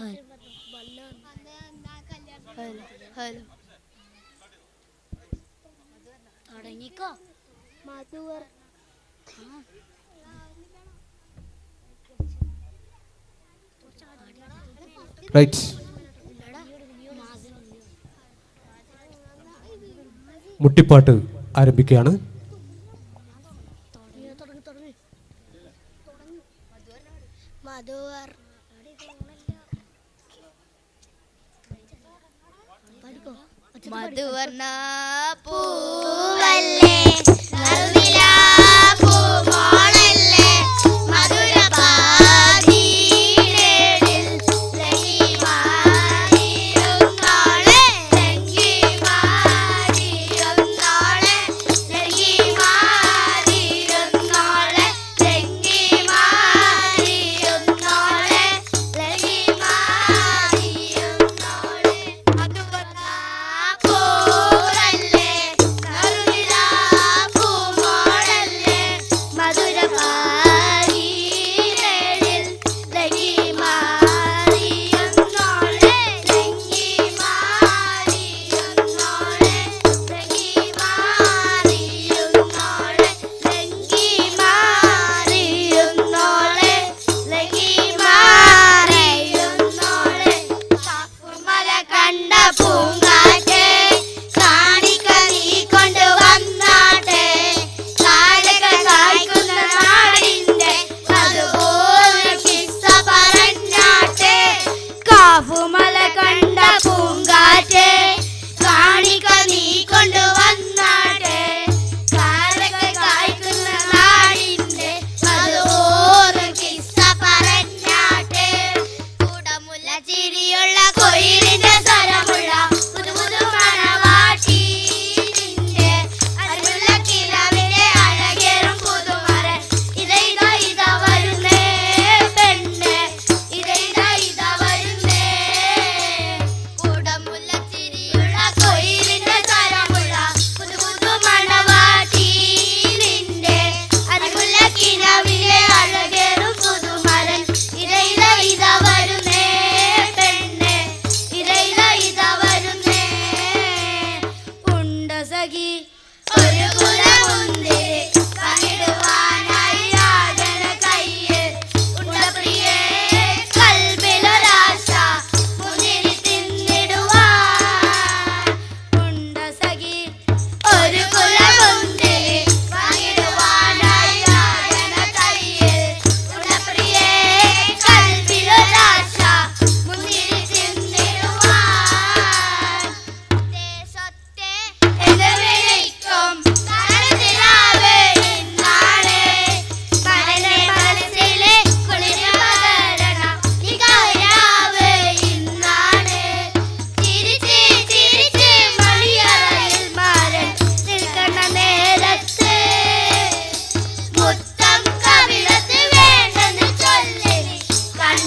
Hello hello right മുട്ടിപ്പാട്ട് ആരംഭിക്കുകയാണ്. மதுவர்ணா பூவல்லே.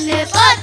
slip up.